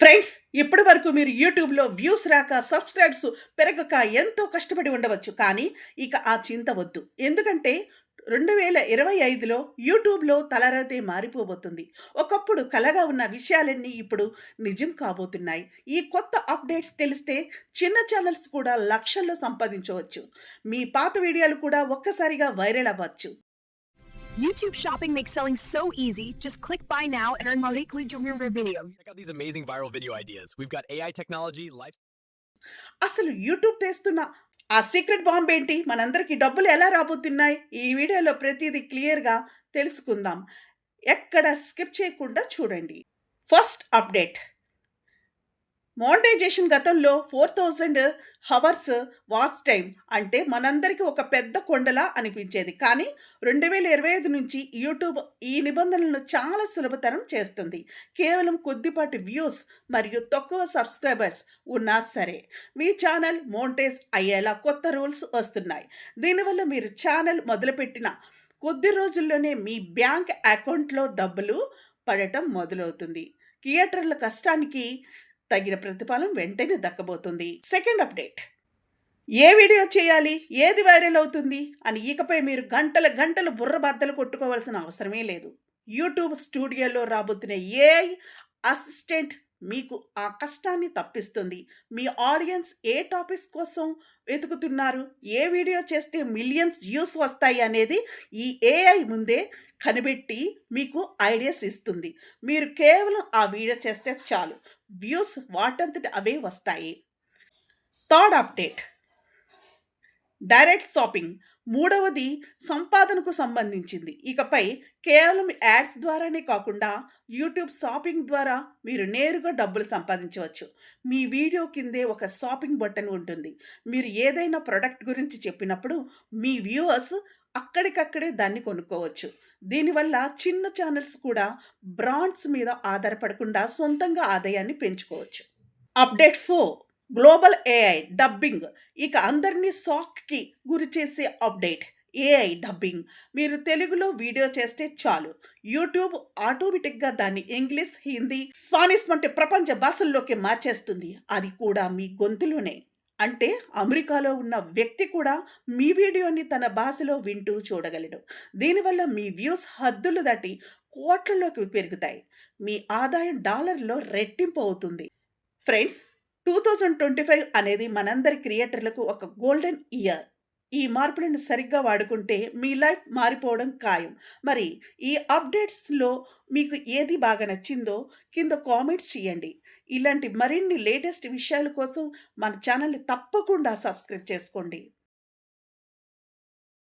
Friends ఇప్పటి వరకు మీరు యూట్యూబ్లో వ్యూస్ రాక సబ్స్క్రైబ్స్ పెరగక ఎంతో కష్టపడి ఉండవచ్చు కానీ ఇక ఆ చింత వద్దు. ఎందుకంటే రెండు వేల ఇరవై ఐదులో యూట్యూబ్లో తలరాతే మారిపోబోతుంది. ఒకప్పుడు కలగా ఉన్న విషయాలన్నీ ఇప్పుడు నిజం కాబోతున్నాయి. ఈ కొత్త అప్డేట్స్ తెలిస్తే చిన్న ఛానల్స్ కూడా లక్షల్లో సంపాదించవచ్చు. మీ పాత వీడియోలు కూడా ఒక్కసారిగా వైరల్ అవ్వచ్చు. YouTube shopping makes selling so easy. Just click buy now and earn weekly Jumira videos. Check out these amazing viral video ideas. We've got AI technology, life అసలు యూట్యూబ్ తెస్తున్న ఆ సీక్రెట్ బాంబ్ ఏంటి మనందరికీ డబ్బులు ఎలా రాబోతున్నాయి ఈ వీడియోలో ప్రతిదీ క్లియర్గా తెలుసుకుందాం ఎక్కడ స్కిప్ చేయకుండా చూడండి ఫస్ట్ అప్డేట్ మోనిటైజేషన్ గతంలో four thousand hours watch time అంటే మనందరికీ ఒక పెద్ద కొండలా అనిపించేది. కానీ రెండు వేల ఇరవై ఐదు నుంచి యూట్యూబ్ ఈ నిబంధనలను చాలా సులభతరం చేస్తుంది. కేవలం కొద్దిపాటి వ్యూస్ మరియు తక్కువ సబ్స్క్రైబర్స్ ఉన్నా సరే మీ ఛానల్ మోనిటైజ్ అయ్యేలా కొత్త రూల్స్ వస్తున్నాయి. దీనివల్ల మీరు ఛానల్ మొదలుపెట్టిన కొద్ది రోజుల్లోనే మీ బ్యాంక్ అకౌంట్లో డబ్బులు పడటం మొదలవుతుంది. థియేటర్ల కష్టానికి తగిన ప్రతిఫలం వెంటనే దక్కబోతుంది. Second update. ఏ వీడియో చేయాలి? ఏది వైరల్ అవుతుంది? అని ఇకపై మీరు గంటల గంటలు బుర్ర బద్దలు కొట్టుకోవాల్సిన అవసరమే లేదు. యూట్యూబ్ స్టూడియోలో రాబోతున్న ఏఐ అసిస్టెంట్ మీకు ఆ కష్టాన్ని తప్పిస్తుంది. మీ ఆడియన్స్ ఏ టాపిక్స్ కోసం వెతుకుతున్నారు? ఏ వీడియో చేస్తే మిలియన్స్ వ్యూస్ వస్తాయి అనేది ఈ ఏఐ ముందే కనిపెట్టి మీకు ఐడియాస్ ఇస్తుంది. మీరు కేవలం ఆ వీడియో చేస్తే చాలు. వ్యూస్ వాటంతటి అవే వస్తాయి. Third update. Direct shopping. మూడవది సంపాదనకు సంబంధించింది. ఇకపై కేవలం యాడ్స్ ద్వారానే కాకుండా యూట్యూబ్ షాపింగ్ ద్వారా మీరు నేరుగా డబ్బులు సంపాదించవచ్చు. మీ వీడియో కిందే ఒక షాపింగ్ బటన్ ఉంటుంది. మీరు ఏదైనా ప్రొడక్ట్ గురించి చెప్పినప్పుడు మీ వ్యూవర్స్ అక్కడికక్కడే దాన్ని కొనుక్కోవచ్చు. దీనివల్ల చిన్న ఛానల్స్ కూడా బ్రాండ్స్ మీద ఆధారపడకుండా సొంతంగా ఆదాయాన్ని పెంచుకోవచ్చు. Update four. Global AI dubbing. ఇక అందరినీ షాక్కి గురి చేసే అప్డేట్. AI dubbing. మీరు తెలుగులో వీడియో చేస్తే చాలు. యూట్యూబ్ ఆటోమేటిక్గా దాన్ని ఇంగ్లీష్ హిందీ స్పానిష్ వంటి ప్రపంచ భాషల్లోకి మార్చేస్తుంది. అది కూడా మీ గొంతులోనే. అంటే అమెరికాలో ఉన్న వ్యక్తి కూడా మీ వీడియోని తన భాషలో వింటూ చూడగలడు. దీనివల్ల మీ వ్యూస్ హద్దులు దాటి కోట్లలోకి పెరుగుతాయి. మీ ఆదాయం డాలర్లో రెట్టింపు అవుతుంది. Friends two thousand twenty five అనేది మనందరి క్రియేటర్లకు ఒక గోల్డెన్ ఇయర్ ఈ మార్పులను సరిగ్గా వాడుకుంటే మీ లైఫ్ మారిపోవడం ఖాయం. మరి ఈ అప్డేట్స్లో మీకు ఏది బాగా నచ్చిందో కింద కామెంట్స్ చేయండి. ఇలాంటి మరిన్ని లేటెస్ట్ విషయాల కోసం మన ఛానల్ని తప్పకుండా సబ్స్క్రైబ్ చేసుకోండి.